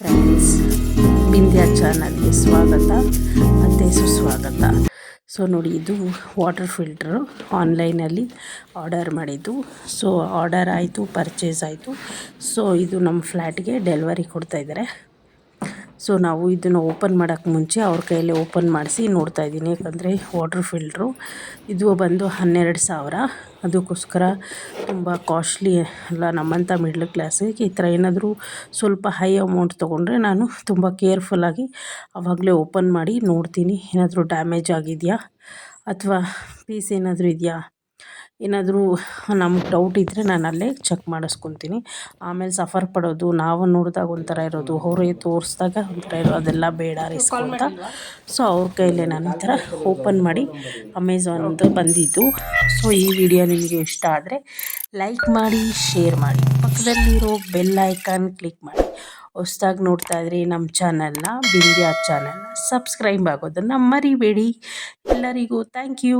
Friends Bindya ಚಾನಲ್ಗೆ ಸ್ವಾಗತ, ಮತ್ತು ಸುಸ್ವಾಗತ. ಸೊ ನೋಡಿ, ಇದು ವಾಟರ್ ಫಿಲ್ಟ್ರು ಆನ್ಲೈನಲ್ಲಿ ಆರ್ಡರ್ ಮಾಡಿದ್ದು. ಸೊ ಆರ್ಡರ್ ಆಯಿತು ಪರ್ಚೇಸ್ ಆಯಿತು. ಸೊ ಇದು ನಮ್ಮ ಫ್ಲ್ಯಾಟ್ಗೆ ಡೆಲಿವರಿ ಕೊಡ್ತಾಯಿದ್ದಾರೆ ಸೊ ನಾವು ಇದನ್ನು ಓಪನ್ ಮಾಡೋಕ್ಕೆ ಮುಂಚೆ ಅವ್ರ ಕೈಯಲ್ಲಿ ಓಪನ್ ಮಾಡಿಸಿ ನೋಡ್ತಾ ಇದ್ದೀನಿ. ಯಾಕಂದರೆ ವಾಟರ್ ಫಿಲ್ಟ್ರು ಇದು ಬಂದು ಹನ್ನೆರಡು ಸಾವಿರ. ಅದಕ್ಕೋಸ್ಕರ ತುಂಬ ಕಾಸ್ಟ್ಲಿ ಅಲ್ಲ ನಮ್ಮಂಥ ಮಿಡ್ಲ್ ಕ್ಲಾಸಿಗೆ ಈ ಥರ ಏನಾದರೂ ಸ್ವಲ್ಪ ಹೈ ಅಮೌಂಟ್ ತೊಗೊಂಡ್ರೆ ನಾನು ತುಂಬ ಕೇರ್ಫುಲ್ಲಾಗಿ ಆವಾಗಲೇ ಓಪನ್ ಮಾಡಿ ನೋಡ್ತೀನಿ. ಏನಾದರೂ ಡ್ಯಾಮೇಜ್ ಆಗಿದೆಯಾ? ಅಥವಾ ಪೀಸ್ ಏನಾದರೂ ಇದೆಯಾ? ಏನಾದರೂ ನಮ್ಗೆ ಡೌಟ್ ಇದ್ದರೆ ನಾನು ಅಲ್ಲೇ ಚೆಕ್ ಮಾಡಿಸ್ಕೊತೀನಿ. ಆಮೇಲೆ ಸಫರ್ ಪಡೋದು ನಾವು ನೋಡಿದಾಗ ಒಂಥರ ಇರೋದು ಅವ್ರಿಗೆ ತೋರಿಸ್ದಾಗ ಒಂಥರ ಇರೋದು ಅದೆಲ್ಲ ಬೇಡ ರಿಸ್ಕ್ ಅಂತ. ಸೊ ಅವ್ರ ಕೈಲೇ ನಾನು ಈ ಥರ ಓಪನ್ ಮಾಡಿ ಅಮೆಝಾನ್ದು ಬಂದಿದ್ದು. ಸೊ ಈ ವಿಡಿಯೋ ನಿಮಗೆ ಇಷ್ಟ ಆದರೆ ಲೈಕ್ ಮಾಡಿ ಶೇರ್ ಮಾಡಿ. ಪಕ್ಕದಲ್ಲಿರೋ ಬೆಲ್ ಐಕಾನ್ ಕ್ಲಿಕ್ ಮಾಡಿ. ಹೊಸ್ದಾಗಿ ನೋಡ್ತಾ ಇದ್ರಿ ನಮ್ಮ ಚಾನಲ್ನ ಬಿಂದ್ಯಾ ಚಾನಲ್ನ ಸಬ್ಸ್ಕ್ರೈಬ್ ಆಗೋದನ್ನು ಮರಿಬೇಡಿ. ಎಲ್ಲರಿಗೂ ಥ್ಯಾಂಕ್ ಯು